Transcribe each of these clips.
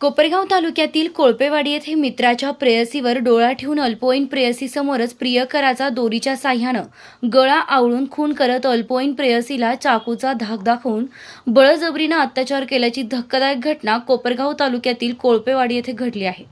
कोपरगाव तालुक्यातील कोळपेवाडी येथे मित्राच्या प्रेयसीवर डोळा ठेवून अल्पवयीन प्रेयसीसमोरच प्रियकराचा दोरीच्या साह्यानं गळा आवळून खून करत अल्पवयीन प्रेयसीला चाकूचा धाक दाखवून बळजबरीनं अत्याचार केल्याची धक्कादायक घटना कोपरगाव तालुक्यातील कोळपेवाडी येथे घडली आहे.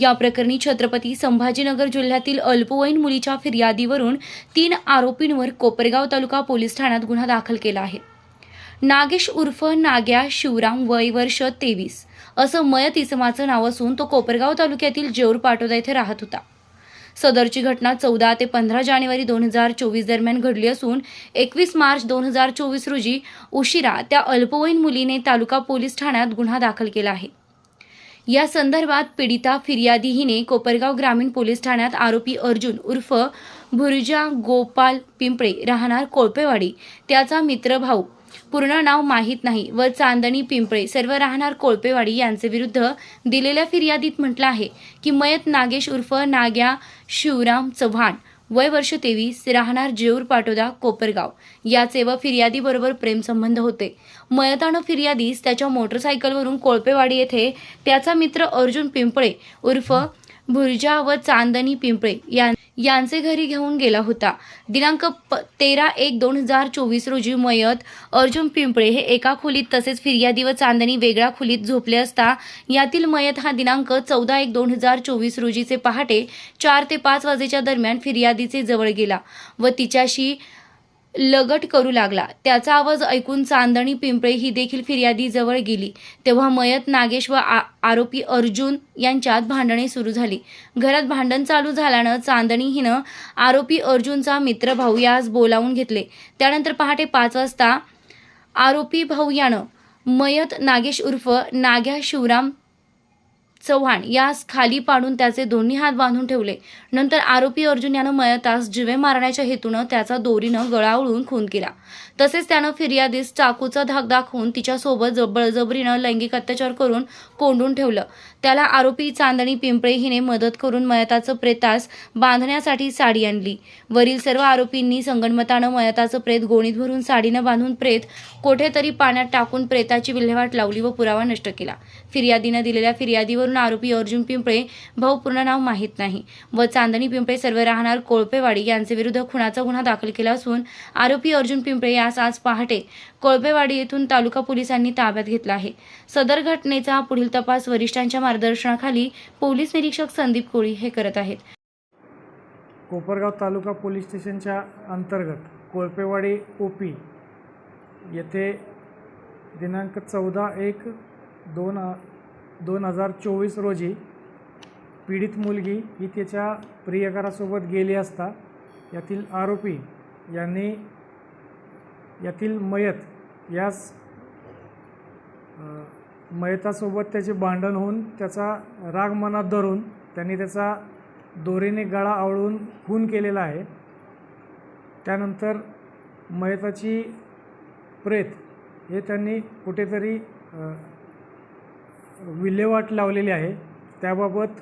या प्रकरणी छत्रपती संभाजीनगर जिल्ह्यातील अल्पवयीन मुलीच्या फिर्यादीवरून तीन आरोपींवर कोपरगाव तालुका पोलीस ठाण्यात गुन्हा दाखल केला आहे. नागेश उर्फ नाग्या शिवराम वय वर्ष तेवीस. असं मयत इसमाचं नाव असून तो कोपरगाव तालुक्यातील जेऊर पाटोदा येथे राहत होता. सदरची घटना चौदा ते पंधरा जानेवारी दोन हजार चोवीस दरम्यान घडली असून एकवीस मार्च दोन हजार चोवीस रोजी उशिरा त्या अल्पवयीन मुलीने तालुका पोलीस ठाण्यात गुन्हा दाखल केला आहे. या संदर्भात पीडिता फिर्यादी हिने कोपरगाव ग्रामीण पोलीस ठाण्यात आरोपी अर्जुन उर्फ भुर्जा गोपाल पिंपळे राहणार कोळपेवाडी त्याचा मित्रभाऊ पूर्ण नाव माहीत नाही. व चांदणी पिंपळे सर्व राहणार कोळपेवाडी यांचे विरुद्ध दिलेल्या फिर्यादीत म्हटलं आहे की मयत नागेश उर्फ नाग्या शिवराम चव्हाण वय वर्ष तेवीस राहणार जेऊर पाटोदा कोपरगाव. याचे व फिर्यादीबरोबर प्रेमसंबंध होते. मयतानं फिर्यादीस त्याच्या मोटरसायकलवरून कोळपेवाडी येथे त्याचा मित्र अर्जुन पिंपळे उर्फ भुर्जा व चांदणी पिंपळे यां यांचे घरी घेऊन गेला होता. दिनांक प तेरा एक दोन हजार चोवीस रोजी मयत अर्जुन पिंपळे हे एका खोलीत तसेच फिर्यादी व चांदणी वेगळ्या खोलीत झोपले असता यातील मयत हा दिनांक चौदा एक दोन हजार चोवीस रोजीचे पहाटे चार ते पाच वाजेच्या दरम्यान फिर्यादीचे जवळ गेला व तिच्याशी लगट करू लागला. त्याचा आवाज ऐकून चांदणी पिंपळे ही देखील फिर्यादी जवळ गेली. तेव्हा मयत नागेश व आ- आरोपी अर्जुन यांच्यात भांडणे सुरू झाली. घरात भांडण चालू झाल्यानं चांदणी हिनं आरोपी अर्जुनचा मित्र भाऊ यास बोलावून घेतले. त्यानंतर पहाटे पाच वाजता आरोपी भाऊ यानं मयत नागेश उर्फ नाग्या शिवराम चव्हाण यास खाली पाडून त्याचे दोन्ही हात बांधून ठेवले. नंतर आरोपी अर्जुन यानं मयतास जिवे मारण्याच्या हेतूनं त्याचा दोरीनं गळावळून खून केला. तसेच त्यानं फिर्यादीस चाकूचा धाक दाखवून तिच्यासोबत बळजबरीनं लैंगिक अत्याचार करून कोंडून ठेवलं. त्याला आरोपी चांदणी पिंपळे हिने मदत करून मयताचं प्रेतास बांधण्यासाठी साडी आणली. वरील सर्व आरोपींनी संगणमतानं मयताचं प्रेत गोणीत भरून साडीनं बांधून प्रेत कोठेतरी पाण्यात टाकून प्रेताची विल्हेवाट लावली व पुरावा नष्ट केला. फिर्यादीनं दिलेल्या फिर्यादीवरून आरोपी अर्जुन पिंपळे भाऊ पूर्ण नाव माहीत नाही. व चांदणी पिंपळे सर्व राहणार कोळपेवाडी यांचे विरुद्ध खुनाचा गुन्हा दाखल केला असून आरोपी अर्जुन पिंपळे यास आज पहाटे कोळपेवाडी येथून तालुका पोलिसांनी ताब्यात घेतला आहे. सदर घटनेचा पुढील तपास वरिष्ठांच्या मार्गदर्शनाखाली पोलीस निरीक्षक संदीप कोळी हे करत आहेत. कोपरगाव तालुका पोलीस स्टेशनच्या अंतर्गत कोळपेवाडी ओपी येथे दिनांक चौदा एक दोन दोन हजार चोवीस रोजी पीडित मुलगी ही त्याच्या प्रियकरासोबत गेली असता यातील आरोपी यांनी यातील मयत यास मयतासोबत त्याचे भांडण होऊन त्याचा राग मनात धरून त्यांनी त्याचा दोरीने गळा आवळून खून केलेला आहे. त्यानंतर मयताची प्रेत हे त्यांनी कुठेतरी विल्हेवाट लावलेली आहे. त्याबाबत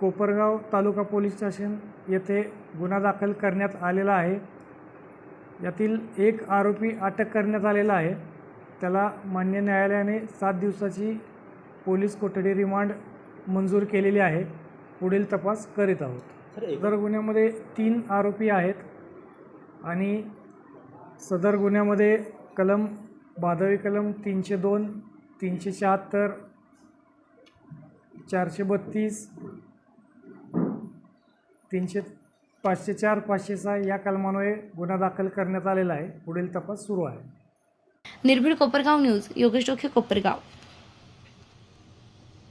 कोपरगाव तालुका पोलीस स्टेशन येथे गुन्हा दाखल करण्यात आलेला आहे. यातील एक आरोपी अटक करण्यात आलेला आहे. त्याला मान्य न्यायालयाने सात दिवसाची पोलीस कोठडी रिमांड मंजूर केलेली आहे. पुढील तपास करीत आहोत. सदर गुन्ह्यामध्ये तीन आरोपी आहेत आणि सदर गुन्ह्यामध्ये कलम भादवी कलम तीनशे दोन तीनशे शहात्तर चारशे बत्तीस तीनशे पाचशे चार पाचशे सहा या कलमान्वये गुन्हा दाखल करण्यात आलेला आहे. पुढील तपास सुरू आहे. निर्भीड कोपरगाव न्यूज योगेश डोखे कोपरगाव.